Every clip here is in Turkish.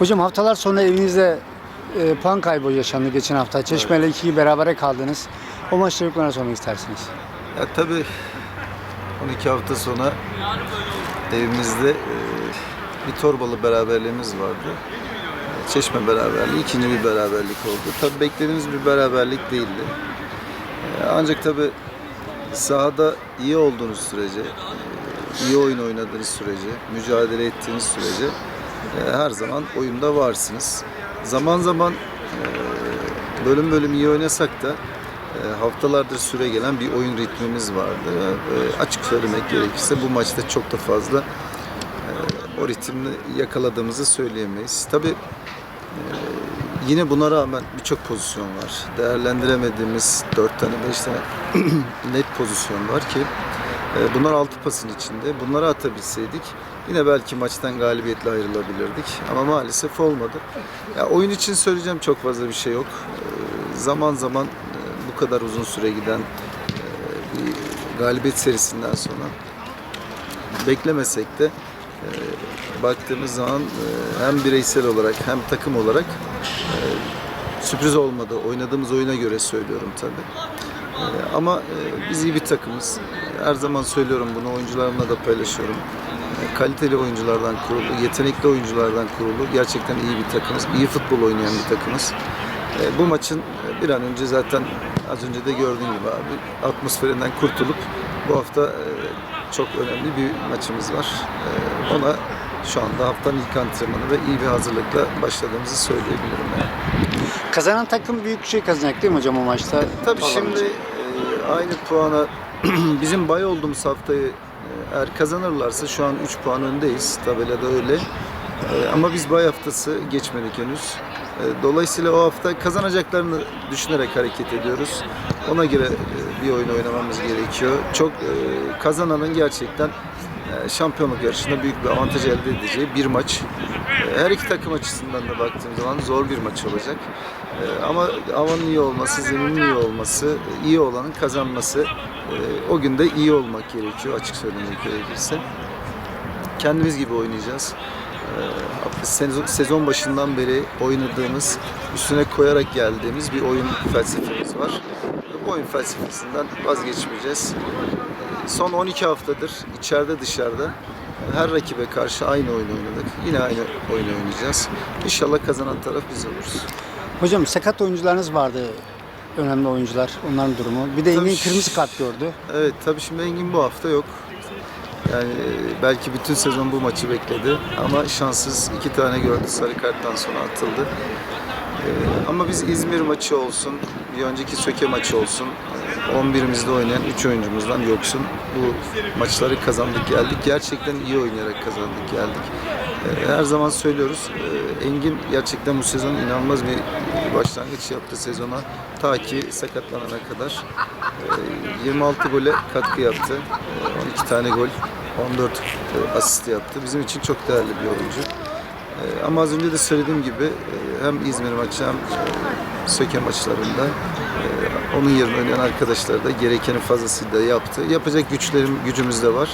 Hocam haftalar sonra evinizde e, puan kaybı yaşandı geçen hafta. Çeşme ile 2 berabere kaldınız. O maçta yoklarına sormak istersiniz. Ya tabii 12 hafta sonra evimizde e, bir torbalı beraberliğimiz vardı. E, Çeşme beraberliği ikinci bir beraberlik oldu. Tabii beklediğimiz bir beraberlik değildi. E, Ancak tabii sahada iyi olduğunuz sürece, e, iyi oyun oynadığınız sürece, mücadele ettiğiniz sürece her zaman oyunda varsınız. Zaman zaman e, bölüm bölüm iyi oynasak da e, haftalardır süre gelen bir oyun ritmimiz vardı. E, açık söylemek gerekirse bu maçta çok da fazla o ritmi yakaladığımızı söyleyemeyiz. Tabii yine buna rağmen birçok pozisyon var. Değerlendiremediğimiz 4 tane 5 tane net pozisyon var ki bunlar 6 pasın içinde. Bunları atabilseydik yine belki maçtan galibiyetle ayrılabilirdik. Ama maalesef olmadı. Ya oyun için söyleyeceğim çok fazla bir şey yok. E, zaman zaman e, bu kadar uzun süre giden e, bir galibiyet serisinden sonra beklemesek de e, baktığımız zaman e, hem bireysel olarak hem takım olarak e, sürpriz olmadı. Oynadığımız oyuna göre söylüyorum tabii. E, ama e, biz iyi bir takımız. Her zaman söylüyorum bunu oyuncularımla da paylaşıyorum. E, kaliteli oyunculardan kurulu, yetenekli oyunculardan kurulu gerçekten iyi bir takımız. İyi futbol oynayan bir takımız. E, bu maçın e, bir an önce zaten az önce de gördüğün gibi abi atmosferinden kurtulup bu hafta çok önemli bir maçımız var. Ona şu anda haftanın ilk antrenmanı ve iyi bir hazırlıkla başladığımızı söyleyebilirim. Yani. Kazanan takım büyük bir şey kazanacak değil mi hocam o maçta? Tabii Vallahi şimdi e, aynı puana bizim bay olduğumuz haftayı e, eğer kazanırlarsa şu an 3 puan öndeyiz. Tabelada öyle. E, ama biz bay haftası geçmedik henüz. E, dolayısıyla o hafta kazanacaklarını düşünerek hareket ediyoruz. Ona göre bir oyun oynamamız gerekiyor. Çok kazananın gerçekten şampiyonluk yarışında büyük bir avantaj elde edeceği bir maç. E, Her iki takım açısından da baktığım zaman zor bir maç olacak. E, Ama havanın iyi olması, zeminin iyi olması, iyi olanın kazanması, o gün de iyi olmak gerekiyor açık söylemek gerekirse. Kendimiz gibi oynayacağız. Sezon başından beri oynadığımız, üstüne koyarak geldiğimiz bir oyun felsefemiz var. Bu oyun felsefesinden vazgeçmeyeceğiz. Son 12 haftadır içeride dışarıda her rakibe karşı aynı oyun oynadık. Yine aynı oyun oynayacağız. İnşallah kazanan taraf biz oluruz. Hocam sakat oyuncularınız vardı. Önemli oyuncular. Onların durumu. Bir de Tabii Engin kırmızı kart gördü. Evet tabii şimdi Engin bu hafta yok. Yani e, belki bütün sezon bu maçı bekledi ama şanssız iki tane gördü sarı karttan sonra atıldı. Ama biz İzmir maçı olsun, bir önceki Söke maçı olsun, e, 11'imizde oynayan 3 oyuncumuzdan yoksun. Bu maçları kazandık geldik. Gerçekten iyi oynayarak kazandık geldik. E, Her zaman söylüyoruz. e, Engin gerçekten bu sezon inanılmaz bir başlangıç yaptı sezona. Ta ki sakatlanana kadar. E, 26 gole katkı yaptı. E, 12 tane gol, 14 e, asist yaptı. Bizim için çok değerli bir oyuncu. E, Ama az önce de söylediğim gibi e, hem İzmir maçı hem Söke maçlarında e, onun yerine oynayan arkadaşlar da gerekeni fazlasıyla yaptı. Yapacak güçlerim, gücümüz de var.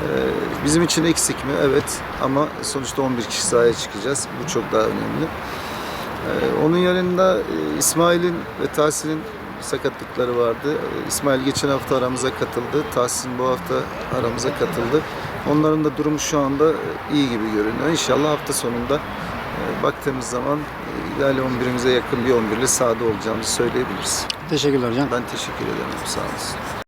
E, Bizim için eksik mi? Evet. Ama sonuçta 11 kişi sahaya çıkacağız. Bu çok daha önemli. Ee, Onun yanında İsmail'in ve Tahsin'in sakatlıkları vardı. Ee, İsmail geçen hafta aramıza katıldı. Tahsin bu hafta aramıza katıldı. Onların da durumu şu anda e, iyi gibi görünüyor. İnşallah hafta sonunda e, baktığımız zaman e, ideal 11'imize yakın bir 11 ile sahada olacağımızı söyleyebiliriz. Teşekkürler hocam. Ben teşekkür ederim. Sağ olasın.